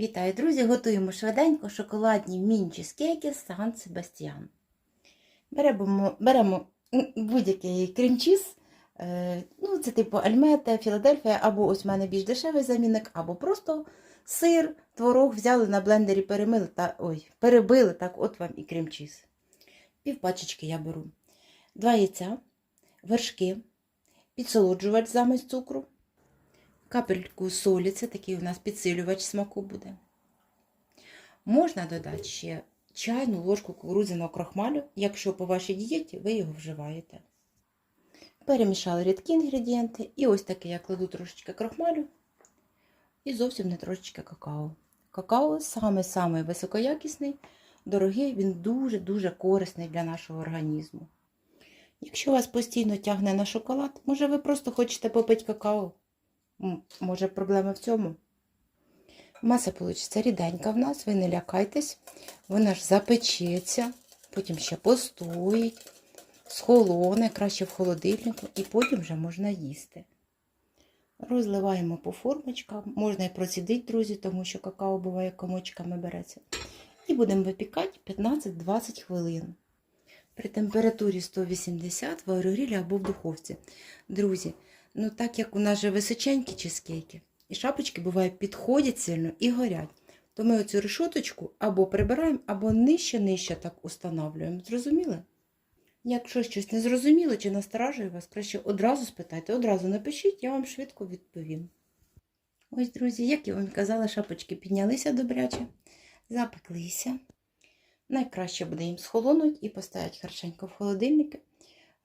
Вітаю, друзі! Готуємо швиденько шоколадні міні-чизкейки Сан Себастьян. Беремо, беремо будь-який крем-чіз, е, ну, це типу Альмета, Філадельфія, або ось в мене більш дешевий замінник, або просто сир, творог взяли на блендері, перемили та, ой, перебили, так от вам і крем-чіз. Пів пачечки я беру. Два яйця, вершки, підсолоджувач замість цукру, капельку солі, це такий у нас підсилювач смаку буде. Можна додати ще чайну ложку кукурудзяного крохмалю, якщо по вашій дієті ви його вживаєте. Перемішали рідкі інгредієнти, і ось таке я кладу трошечки крохмалю і зовсім не трошечки какао. Какао саме-саме високоякісний, дорогий, він дуже-дуже корисний для нашого організму. Якщо вас постійно тягне на шоколад, може ви просто хочете попити какао? Може, проблема в цьому? Маса вийде ріденька в нас, ви не лякайтесь, вона ж запечеться, потім ще постоїть, схолоне, краще в холодильнику, і потім вже можна їсти. Розливаємо по формочкам, можна і процідити, друзі, тому що какао буває комочками береться. І будемо випікати 15-20 хвилин. При температурі 180 в аерогрілі або в духовці. Друзі, Ну, так як у нас же височенькі чизкейки, і шапочки бувають підходять сильно і горять. То ми оцю решоточку або прибираємо, або нижче-нижче так устанавлюємо. Зрозуміли? Якщо щось не зрозуміло чи насторажує вас, краще одразу спитайте, одразу напишіть, я вам швидко відповім. Ось, друзі, як я вам казала, шапочки піднялися добряче, запеклися. Найкраще буде їм схолонуть і поставити харченько в холодильник.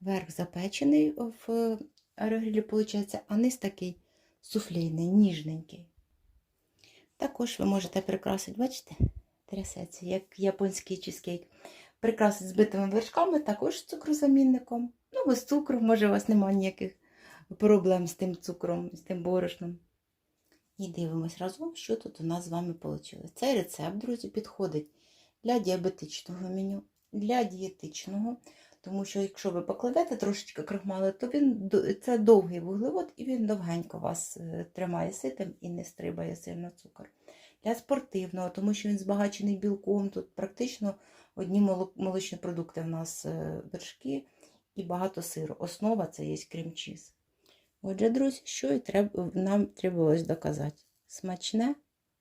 Верх запечений в аерогрілі, виходить, а низ такий суфлейний, ніжненький. Також ви можете прикрасити, бачите, трясеться, як японський чизкейк. Прикрасити збитими вершками, також цукрозамінником. Ну, без цукру, може, у вас немає ніяких проблем з тим цукром, з тим борошном. І дивимось разом, що тут у нас з вами вийшло. Цей рецепт, друзі, підходить для діабетичного меню, для дієтичного. Тому що, якщо ви покладете трошечки крохмалу, то він це довгий вуглевод і він довгенько вас е, тримає ситим і не стрибає сильно цукор. Для спортивного, тому що він збагачений білком, тут практично одні молочні продукти в нас е, вершки і багато сиру. Основа це є крем-чіз. Отже, друзі, що і треба, нам треба ось доказати. Смачне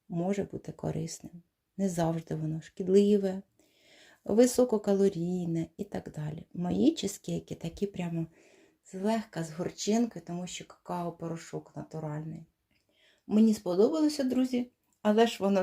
може бути корисним. Не завжди воно шкідливе висококалорійне і так далі. Мої чизкейки такі прямо злегка з горчинкою, тому що какао-порошок натуральний. Мені сподобалося, друзі, але ж воно